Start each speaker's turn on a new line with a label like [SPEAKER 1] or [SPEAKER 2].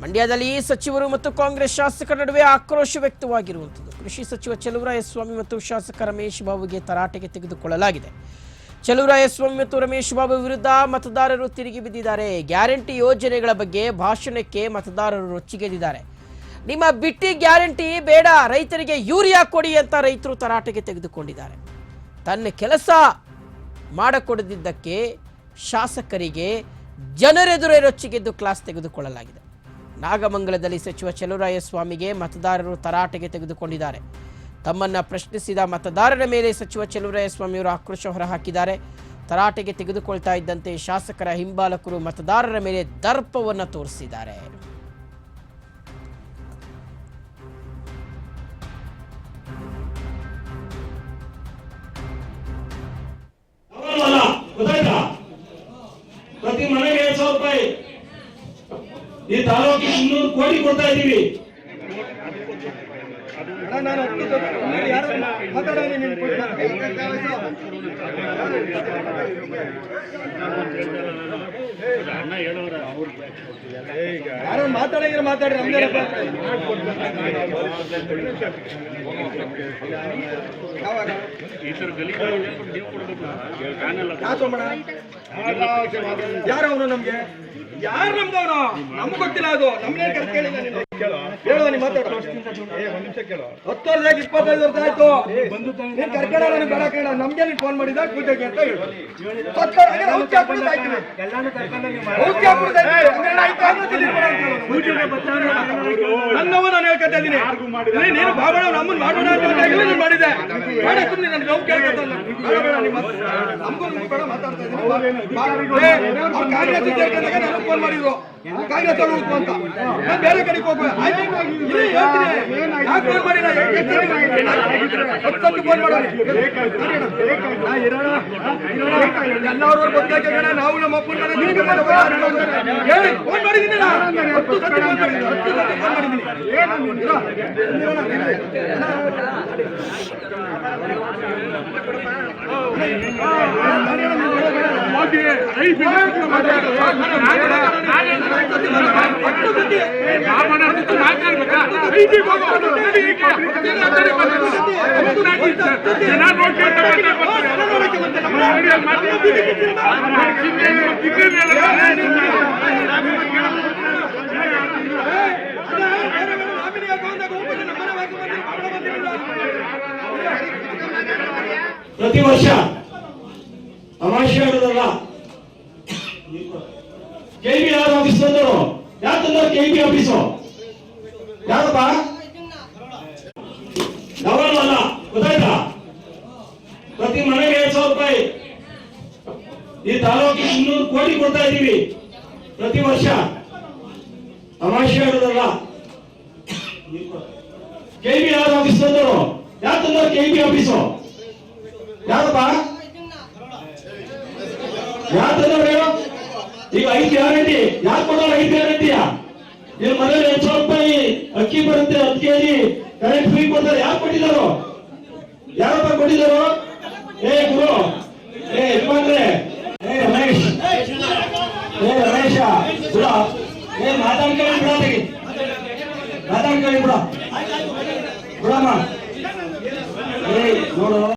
[SPEAKER 1] ಮಂಡ್ಯದಲ್ಲಿ ಸಚಿವರು ಮತ್ತು ಕಾಂಗ್ರೆಸ್ ಶಾಸಕರ ನಡುವೆ ಆಕ್ರೋಶ ವ್ಯಕ್ತವಾಗಿರುವಂಥದ್ದು. ಕೃಷಿ ಸಚಿವ ಚಲುವರಾಯಸ್ವಾಮಿ ಮತ್ತು ಶಾಸಕ ರಮೇಶ್ ಬಾಬುಗೆ ತರಾಟೆಗೆ ತೆಗೆದುಕೊಳ್ಳಲಾಗಿದೆ. ಚಲುವರಾಯಸ್ವಾಮಿ ಮತ್ತು ರಮೇಶ್ ಬಾಬು ವಿರುದ್ಧ ಮತದಾರರು ತಿರುಗಿ ಬಿದ್ದಿದ್ದಾರೆ. ಗ್ಯಾರಂಟಿ ಯೋಜನೆಗಳ ಬಗ್ಗೆ ಭಾಷಣಕ್ಕೆ ಮತದಾರರು ರೊಚ್ಚಿಗೆದಿದ್ದಾರೆ ನಿಮ್ಮ ಬಿಟ್ಟಿ ಗ್ಯಾರಂಟಿ ಬೇಡ, ರೈತರಿಗೆ ಯೂರಿಯಾ ಕೊಡಿ ಅಂತ ರೈತರು ತರಾಟೆಗೆ ತೆಗೆದುಕೊಂಡಿದ್ದಾರೆ. ತನ್ನ ಕೆಲಸ ಮಾಡಕೊಡದಿದ್ದಕ್ಕೆ ಶಾಸಕರಿಗೆ ಜನರೆದುರೇ ರೊಚ್ಚಿಗೆದ್ದು ಕ್ಲಾಸ್ ತೆಗೆದುಕೊಳ್ಳಲಾಗಿದೆ. ನಾಗಮಂಗಲದಲ್ಲಿ ಸಚಿವ ಚಲುವರಾಯಸ್ವಾಮಿಗೆ ಮತದಾರರು ತರಾಟೆಗೆ ತೆಗೆದುಕೊಂಡಿದ್ದಾರೆ. ತಮ್ಮನ್ನು ಪ್ರಶ್ನಿಸಿದ ಮತದಾರರ ಮೇಲೆ ಸಚಿವ ಚಲುವರಾಯಸ್ವಾಮಿಯವರು ಆಕ್ರೋಶ ಹೊರಹಾಕಿದ್ದಾರೆ. ತರಾಟೆಗೆ ತೆಗೆದುಕೊಳ್ತಾ ಇದ್ದಂತೆ ಶಾಸಕರ ಹಿಂಬಾಲಕರು ಮತದಾರರ ಮೇಲೆ ದರ್ಪವನ್ನು ತೋರಿಸಿದ್ದಾರೆ.
[SPEAKER 2] ಪ್ರತಿ ಮನೆಗೆ ಈ ತಾಲೂಕಿಗೆ ಇನ್ನೂರು ಕೋಟಿ ಕೊಡ್ತಾ ಇದೀವಿ
[SPEAKER 3] ಮಾತಾಡಿದ್ರೆ ಮಾತಾಡಿ ನಮ್ದೇನಪ್ಪ ಯಾವಾಗ? ಕಾಸೋಮಣ ಯಾರು ಅವನು ನಮ್ಗೆ? ಯಾರು ನಮ್ದವನು ನಮ್ಗೆ ಗೊತ್ತಿಲ್ಲ ಅದು ನಮ್ನೇ ಕರೆದು ಕೇಳಿದ ನೀನು
[SPEAKER 4] ಹೇಳು ನಿಮಿಷ ಕೇಳೋ
[SPEAKER 3] ಹತ್ತು ವರ್ಷ ಇಪ್ಪತ್ತೈದು ವರ್ಷ ಆಯ್ತು. ನೀನು ಕರ್ಕಡ ನನಗೆ ಬೇಡ ಕೇಳ ನಮ್ಗೆ ನೀನ್ ಫೋನ್ ಮಾಡಿದ ಪೂಜೆಗೆ ಅಂತ ಹೇಳು. ನನ್ನವ ನಾನು ಹೇಳ್ಕೊತಾ ಇದ್ದೀನಿ. ನೀನು ನೀನು ಬಾಬಣ ನಮ್ಮನ್ನ ಮಾಡೋಣ ನೀನು ಮಾಡಿದೆ ಬೇಡ ಸುಮ್ಮನೆ ನನಗೆ ನೋವು ಕೇಳ್ಕೊತ ಬೇಡ ನಮಗೂ ಮಾತಾಡ್ತಾ ಇದ್ದೀನಿ. ಏ, ಕಾಂಗ್ರೆಸ್ ನನಗೆ ಫೋನ್ ಮಾಡಿದ್ರು ಅಂತ ನಾನು ಬೇರೆ ಹೋಗ್ಬೇಕು ಫೋನ್ ಎಲ್ಲರೂ ನಾವು ನಮ್ಮ ಅಪ್ಪನ ಮನೆ ಬಂದವರು ಹೇಳಿ ಫೋನ್ ಮಾಡಿದ್ದೀನಿ ನಾನು. ಹತ್ತು ಸಲ ಫೋನ್ ಮಾಡಿದ್ದೀನಿ.
[SPEAKER 2] ಪ್ರತಿ ವರ್ಷ ಅಮಾವಾಸ್ಯೆ ಆಡೋದಲ್ಲ ಕೆ ಬಿ ಆರ್ ಆಫೀಸ್ ತಂದರು ಯಾರು ತಂದರು ಕೆ ಬಿ ಆಫೀಸು ಯಾರಪ್ಪ? ಅಲ್ಲ, ಗೊತ್ತಾಯ್ತಾ? ಪ್ರತಿ ಮನೆಗೆ ಎರಡ್ ಸಾವಿರ ರೂಪಾಯಿ. ಈ ತಾಲೂಕಿಗೆ ಇನ್ನೂರು ಕೋಟಿ ಕೊಡ್ತಾ ಇದ್ದೀವಿ. ಪ್ರತಿ ವರ್ಷ. ತಮಾಷೆ ಆಡೋದಲ್ಲ ಕೆ ಬಿ ಆರ್ ಆಫೀಸ್ ತಂದರು ಯಾರು ತಂದರು ಕೆ ಬಿ ಆಫೀಸು ಯಾರಪ್ಪ? ಯಾರು ತಂದರು ಹೇಳು? ಈಗ ಐದು ಗ್ಯಾರಂಟಿ. ಯಾಕೆ ಕೊಡೋರು ಐದು ಗ್ಯಾರಂಟಿಯಾ? ನಿಮ್ಮ ಮನೇಲಿ ಹೆಚ್ಚು ರೂಪಾಯಿ ಅಕ್ಕಿ ಬರುತ್ತೆ ಅಕ್ಕಿಯಲ್ಲಿ ಕರೆಂಟ್ ಫ್ರೀ ಕೊಡ್ತಾರೆ. ಯಾಕೆ ಕೊಟ್ಟಿದ್ದಾರೋ? ಯಾರಪ್ಪ ಕೊಟ್ಟಿದ್ದಾರೋ? ಏ ಗುರು. ಏ ಯಜಮಾನ್ರೆ. ಏ ರಮೇಶ್. ಏ ರಮೇಶ. ಬಿಡ ಏ ಮಾತಾಡ್ಕೊಳ್ಳಿ ಬಿಡ ತೆಗಿ ಮಾತಾಡ್ಕೊಳ್ಳಿ ಬಿಡ. ಬಿಡಮ್ಮ ಏ ನೋಡು.